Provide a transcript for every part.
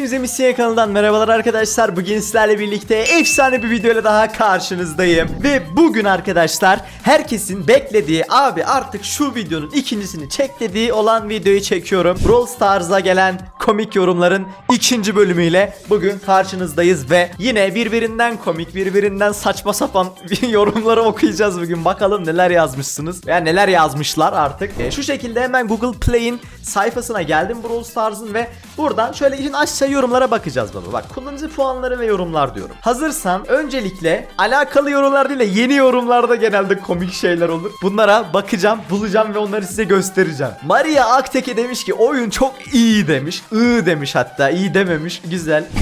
Hepinize Misyon kanalından merhabalar arkadaşlar. Bugün sizlerle birlikte efsane bir videoyla daha karşınızdayım. Ve bugün arkadaşlar herkesin beklediği abi artık şu videonun ikincisini çek dediği olan videoyu çekiyorum. Brawl Stars'a gelen komik yorumların ikinci bölümüyle bugün karşınızdayız ve yine birbirinden komik birbirinden saçma sapan yorumları okuyacağız bugün. Bakalım neler yazmışsınız veya neler yazmışlar artık. E, şu şekilde hemen Google Play'in sayfasına geldim Brawl Stars'ın ve buradan şöyle işin aşağı yorumlara bakacağız baba. Bak kullanıcı puanları ve yorumlar diyorum. Hazırsan öncelikle alakalı yorumlar değil de yeni yorumlarda genelde komik şeyler olur. Bunlara bakacağım, bulacağım ve onları size göstereceğim. Maria Akteke demiş ki oyun çok iyi demiş. I demiş hatta iyi dememiş. Güzel.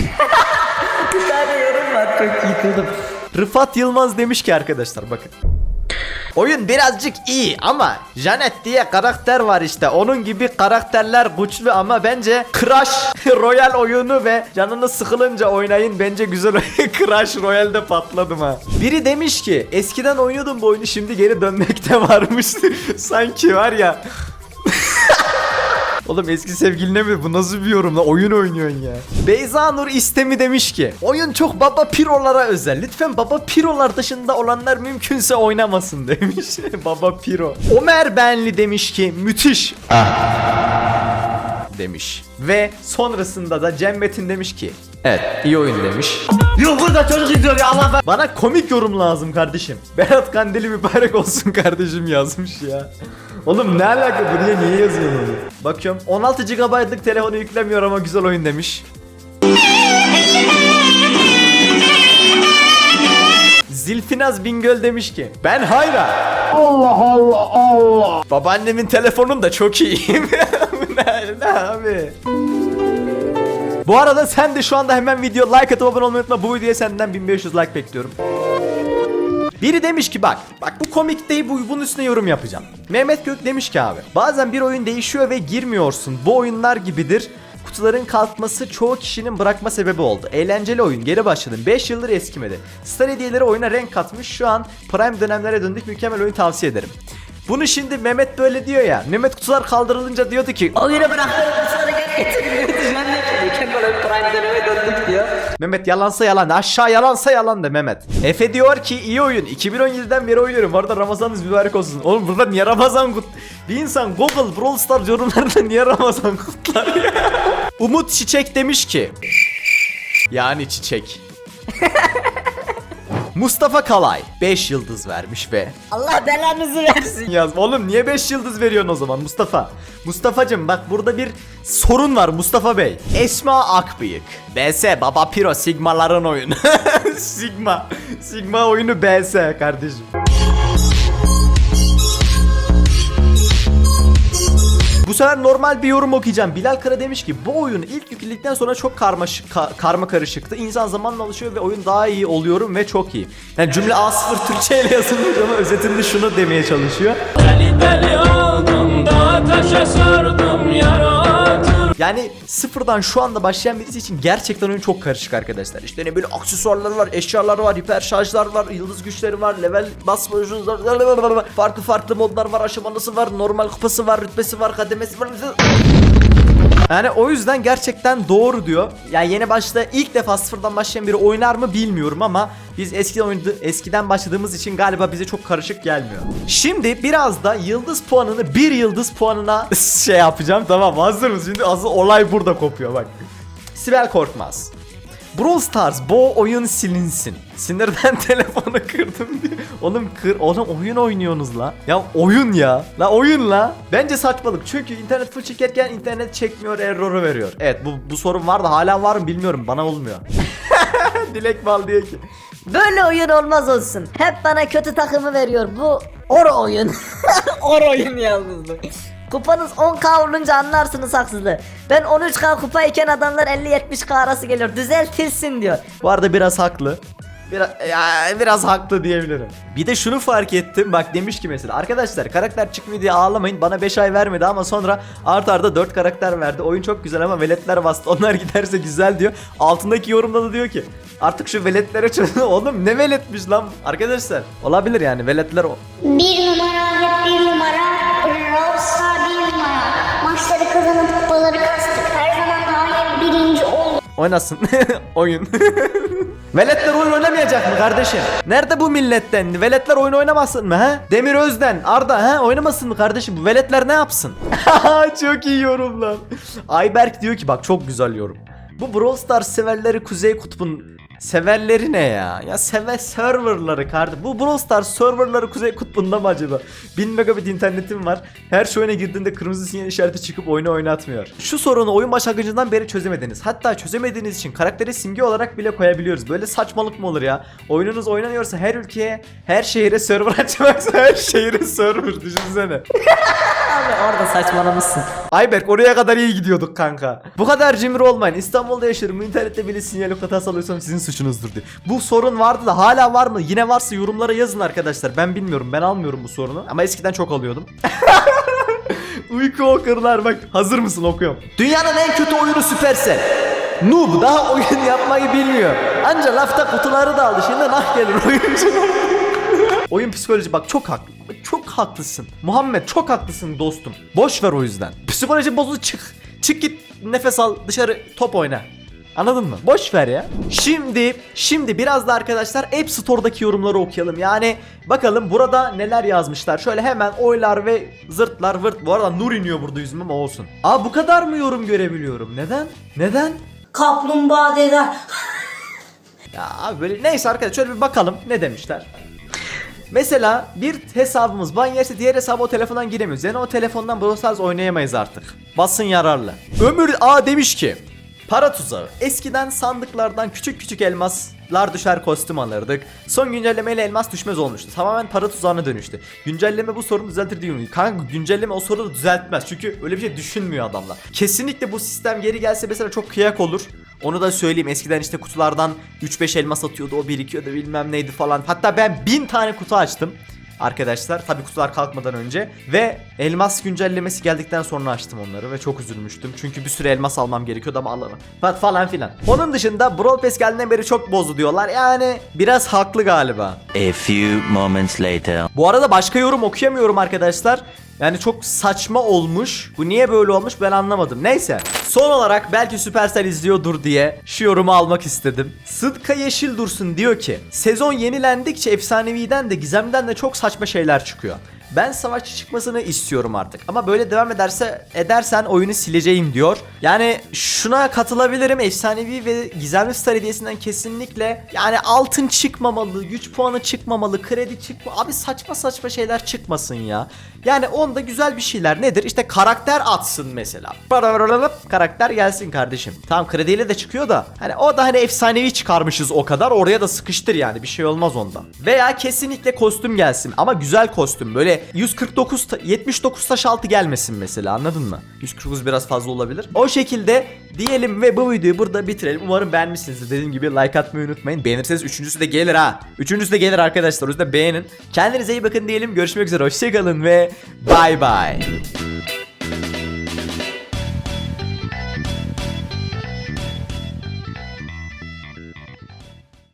Bir tane yorum var çok iyi. Rıfat Yılmaz demiş ki arkadaşlar bakın. Oyun birazcık iyi ama Janet diye karakter var işte. Onun gibi karakterler güçlü ama bence Crash Royale oyunu ve canınız sıkılınca oynayın. Bence güzel. Crash Royale'de patladım ha. Biri demiş ki eskiden oynuyordum bu oyunu şimdi geri dönmekte varmış. Sanki var ya. Oğlum eski sevgiline mi? Bu nasıl bir yorum lan? Oyun oynuyorsun ya. Beyza Nur İstemi demiş ki Oyun çok baba pirolara özel. Lütfen baba pirolar dışında olanlar mümkünse oynamasın demiş. baba piro. Ömer Benli demiş ki müthiş. demiş. Ve sonrasında da Cem Metin demiş ki Evet iyi oyun demiş. Yok burada çocuk izliyor ya Allah ben. Bana komik yorum lazım kardeşim. Berat Kandili mübarek olsun kardeşim yazmış ya. Oğlum ne alaka buraya niye yazıyorsun onu? Bakıyorum 16 GB'lık telefonu yüklemiyor ama güzel oyun demiş. Zilfinaz Bingöl demiş ki Ben hayra. Allah Allah Allah. Babaannemin telefonun da çok iyi. ne, ne abi? Bu arada sen de şu anda hemen video like atıp abone olmayı unutma. Bu videoya senden 1500 like bekliyorum. Biri demiş ki bak bak bu komik değil bu bunun üstüne yorum yapacağım. Mehmet Gök demiş ki abi bazen bir oyun değişiyor ve girmiyorsun. Bu oyunlar gibidir. Kutuların kalkması çoğu kişinin bırakma sebebi oldu. Eğlenceli oyun geri başladım. 5 yıldır eskimedi. Star hediyeleri oyuna renk katmış. Şu an prime dönemlere döndük. Mükemmel oyun tavsiye ederim. Bunu şimdi Mehmet böyle diyor ya. Mehmet kutular kaldırılınca diyordu ki Oyunu bırakıyorum kutuları geri getiriyorum. Oyun prime döneme döndük diyor. Mehmet yalansa yalan aşağı yalansa yalan de Mehmet. Efe diyor ki iyi oyun 2017'den beri oynuyorum bu arada Ramazanınız mübarek olsun. Oğlum burada niye Ramazan kut... Bir insan Google Brawl Stars yorumlarında niye Ramazan kutlar ya? Umut Çiçek demiş ki Yani çiçek Mustafa Kalay 5 yıldız vermiş be. Allah belanızı versin. Yaz. Oğlum niye 5 yıldız veriyorsun o zaman Mustafa? Mustafa'cım bak burada bir sorun var Mustafa Bey. Esma Akbıyık. BS Baba Piro Sigmaların oyunu. Sigma. Sigma oyunu BS kardeşim. Bu sefer normal bir yorum okuyacağım. Bilal Kara demiş ki bu oyun ilk yükledikten sonra çok karmaşık ka- karma karışıktı. İnsan zamanla alışıyor ve oyun daha iyi oluyorum ve çok iyi. Yani cümle A0 Türkçe ile yazılmış ama özetinde şunu demeye çalışıyor. Deli deli oldum da taşa sordum yaratır Yani sıfırdan şu anda başlayan birisi için gerçekten oyun çok karışık arkadaşlar. İşte ne böyle aksesuarları var, eşyalar var, hiper şarjlar var, yıldız güçleri var, level basma farklı farklı modlar var, aşamalısı var, normal kupası var, rütbesi var, kademesi var. Yani o yüzden gerçekten doğru diyor. Yani yeni başta ilk defa sıfırdan başlayan biri oynar mı bilmiyorum ama biz eskiden oynadı, eskiden başladığımız için galiba bize çok karışık gelmiyor. Şimdi biraz da yıldız puanını bir yıldız puanına şey yapacağım. Tamam hazır mısın? Şimdi asıl olay burada kopuyor bak. Sibel Korkmaz. Brawl Stars bu oyun silinsin. Sinirden telefonu kırdım diye. Oğlum kır, oğlum oyun oynuyorsunuz la. Ya oyun ya. La oyun la. Bence saçmalık. Çünkü internet full çekerken internet çekmiyor, error'u veriyor. Evet bu bu sorun var da hala var mı bilmiyorum. Bana olmuyor. Dilek Bal diyor ki. Böyle oyun olmaz olsun. Hep bana kötü takımı veriyor. Bu or oyun. or oyun yalnız bu. Kupanız 10k olunca anlarsınız haksızlığı. Ben 13k kupayken adamlar 50-70k arası geliyor. Düzeltilsin diyor. Bu arada biraz haklı. Biraz, ya, biraz haklı diyebilirim. Bir de şunu fark ettim. Bak demiş ki mesela arkadaşlar karakter çıkmıyor diye ağlamayın. Bana 5 ay vermedi ama sonra art arda 4 karakter verdi. Oyun çok güzel ama veletler bastı. Onlar giderse güzel diyor. Altındaki yorumda da diyor ki artık şu veletlere çözün. Oğlum ne veletmiş lan? Arkadaşlar olabilir yani veletler o. Bir numara hep bir numara. Oynasın. oyun. Veletler oyun oynamayacak mı kardeşim? Nerede bu milletten? Veletler oyun oynamasın mı ha? Demir Özden, Arda ha oynamasın mı kardeşim? Bu veletler ne yapsın? çok iyi yorumlar. Ayberk diyor ki bak çok güzel yorum. Bu Brawl Stars severleri Kuzey Kutbu'nun severleri ne ya? Ya seve serverları kardeşim. Bu Brawl Stars serverları Kuzey Kutbu'nda mı acaba? 1000 megabit internetim var. Her şey oyuna girdiğinde kırmızı sinyal işareti çıkıp oyunu oynatmıyor. Şu sorunu oyun başlangıcından beri çözemediniz. Hatta çözemediğiniz için karakteri simge olarak bile koyabiliyoruz. Böyle saçmalık mı olur ya? Oyununuz oynanıyorsa her ülkeye, her şehire server açmaksa her şehire server düşünsene. Abi orada saçmalamışsın. Ayberk oraya kadar iyi gidiyorduk kanka. Bu kadar cimri olmayın. İstanbul'da yaşıyorum. İnternette bile sinyal hatası alıyorsam sizin suçunuzdur diye. Bu sorun vardı da hala var mı? Yine varsa yorumlara yazın arkadaşlar. Ben bilmiyorum. Ben almıyorum bu sorunu. Ama eskiden çok alıyordum. Uyku okurlar bak. Hazır mısın okuyorum. Dünyanın en kötü oyunu Supercell. Noob daha oyun yapmayı bilmiyor. Anca lafta kutuları da aldı. Şimdi nah gelir oyuncu. Oyun psikoloji bak çok haklı. Çok haklısın. Muhammed çok haklısın dostum. Boş ver o yüzden. Psikoloji bozuldu çık. Çık git nefes al dışarı top oyna. Anladın mı? Boş ver ya. Şimdi şimdi biraz da arkadaşlar App Store'daki yorumları okuyalım. Yani bakalım burada neler yazmışlar. Şöyle hemen oylar ve zırtlar vırt. Bu arada nur iniyor burada yüzüme ama olsun. Aa bu kadar mı yorum görebiliyorum? Neden? Neden? Kaplumbağa deder. Ya abi böyle neyse arkadaşlar şöyle bir bakalım ne demişler. Mesela bir hesabımız ban yerse diğer hesaba o telefondan giremiyoruz. Yani o telefondan Brawl Stars oynayamayız artık. Basın yararlı. Ömür A demiş ki Para tuzağı. Eskiden sandıklardan küçük küçük elmaslar düşer kostüm alırdık. Son güncellemeyle elmas düşmez olmuştu. Tamamen para tuzağına dönüştü. Güncelleme bu sorunu düzeltir diyor. Kanka güncelleme o sorunu düzeltmez. Çünkü öyle bir şey düşünmüyor adamlar. Kesinlikle bu sistem geri gelse mesela çok kıyak olur. Onu da söyleyeyim eskiden işte kutulardan 3-5 elmas atıyordu o birikiyordu bilmem neydi falan. Hatta ben 1000 tane kutu açtım arkadaşlar. Tabi kutular kalkmadan önce ve elmas güncellemesi geldikten sonra açtım onları ve çok üzülmüştüm. Çünkü bir sürü elmas almam gerekiyordu ama alamadım. Fa- falan filan. Onun dışında Brawl Pass geldiğinden beri çok bozdu diyorlar. Yani biraz haklı galiba. A few moments later. Bu arada başka yorum okuyamıyorum arkadaşlar. Yani çok saçma olmuş. Bu niye böyle olmuş ben anlamadım. Neyse. Son olarak belki Supercell izliyordur diye şu yorumu almak istedim. Sıdka Yeşil Dursun diyor ki Sezon yenilendikçe efsaneviden de gizemden de çok saçma şeyler çıkıyor. Ben savaşçı çıkmasını istiyorum artık. Ama böyle devam ederse edersen oyunu sileceğim diyor. Yani şuna katılabilirim. Efsanevi ve gizemli star hediyesinden kesinlikle yani altın çıkmamalı, güç puanı çıkmamalı, kredi çıkma. Abi saçma saçma şeyler çıkmasın ya. Yani onda güzel bir şeyler nedir? İşte karakter atsın mesela. Karakter gelsin kardeşim. Tamam krediyle de çıkıyor da. Hani o da hani efsanevi çıkarmışız o kadar. Oraya da sıkıştır yani. Bir şey olmaz ondan. Veya kesinlikle kostüm gelsin. Ama güzel kostüm. Böyle 149 ta- 79 taş altı gelmesin mesela anladın mı? 149 biraz fazla olabilir. O şekilde diyelim ve bu videoyu burada bitirelim. Umarım beğenmişsinizdir. Dediğim gibi like atmayı unutmayın. Beğenirseniz üçüncüsü de gelir ha. Üçüncüsü de gelir arkadaşlar. O yüzden beğenin. Kendinize iyi bakın diyelim. Görüşmek üzere. Hoşçakalın ve bay bay.